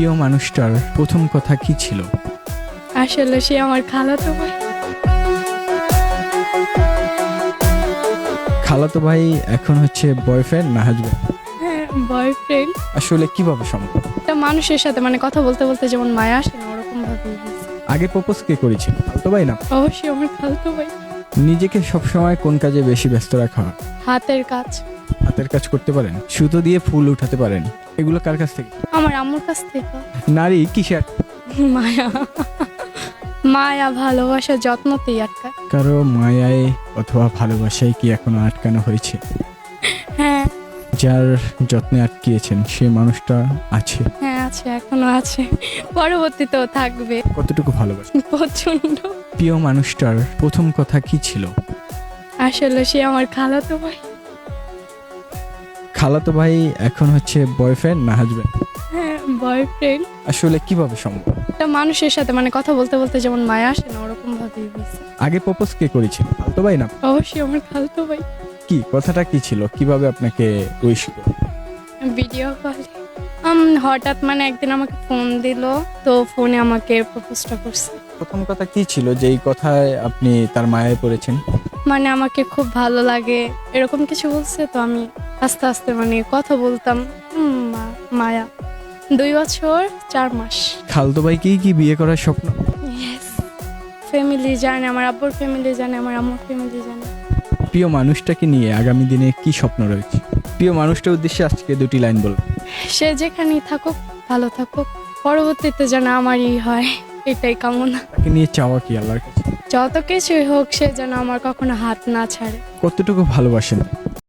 প্রিয় মানুষটার প্রথম কথা কি ছিল? আসলে সে আমার খালাতো ভাই। খালাতো ভাই এখন হচ্ছে বয়ফ্রেন্ড না হাজব্যান্ড হ্যাঁ বয়ফ্রেন্ড আসলে কীভাবে সম্ভব? একটা মানুষের সাথে মানে কথা বলতে বলতে যেমন মায়া আসে না ওরকম ভাবে আগে প্রপোজ কে করেছিল? খালাতো ভাই না? অবশ্যই আমার খালাতো ভাই। নিজেকে সবসময় কোন কাজে বেশি ব্যস্ত রাখা? হাতের কাজ। হাতের কাজ করতে পারেন। সুতো দিয়ে ফুল উঠাতে পারেন। এগুলো কার কাছ থেকে? আমার আম্মুর কাছ থেকে। নারী কিসের? মায়া। মায়া ভালোবাসা যত্নতেই আটকা কারও মায়ায় অথবা ভালোবাসায় কি এখনও আটকানো হয়েছে? হ্যাঁ। যার যত্নে আটকিয়েছেন সে মানুষটা আছে। হ্যাঁ আছে এখনও আছে। পরবর্তীতেও থাকবে। কতটুকু ভালোবাসে? প্রচণ্ড প্রিয় মানুষটার প্রথম কথা কি ছিল? আসলে সে আমার খালাতো ভাই। খালাতো ভাই এখন হচ্ছে বয়ফ্রেন্ড না হাজব্যান্ড হ্যাঁ বয়ফ্রেন্ড আসলে কীভাবে সম্ভব? একটা মানুষের সাথে মানে কথা বলতে বলতে যেমন মায়া আসে না ওরকম ভাবেই হয়েছে। আগে প্রপোজ কে করেছিল খালাতো ভাই না? অবশ্যই আমার খালাতো ভাই। কি কথাটা কি ছিল? কীভাবে আপনাকে উইশ ভিডিও কলে হঠাৎ মানে একদিন আমাকে ফোন দিল তো ফোনে আমাকে প্রপোজটা করছে। প্রথম কথা কি ছিল যে এই কথায় আপনি তার মায়ায় পড়েছেন? মানে আমাকে খুব ভালো লাগে এরকম কিছু বলছে তো আমি আস্তে আস্তে মানে কথা বলতাম। হুম, মা- মায়া। দুই বছর চার মাস। খালতো ভাইকেই কি বিয়ে করার স্বপ্ন? ফ্যামিলি জানে আমার আব্বুর ফ্যামিলি জানে আমার আম্মুর ফ্যামিলি জানে। প্রিয় মানুষটাকে নিয়ে আগামী দিনে কি স্বপ্ন রয়েছে? প্রিয় মানুষটার উদ্দেশ্যে আজকে দুটি লাইন বলব সে যেখানেই থাকুক ভালো থাকুক। পরবর্তীতে যেন আমারই হয় এটাই কামনা। তাকে নিয়ে চাওয়া কি আল্লাহর কাছে? যত কিছুই হোক সে যেন আমার কখনো হাত না ছাড়ে। কতটুকু ভালোবাসেন?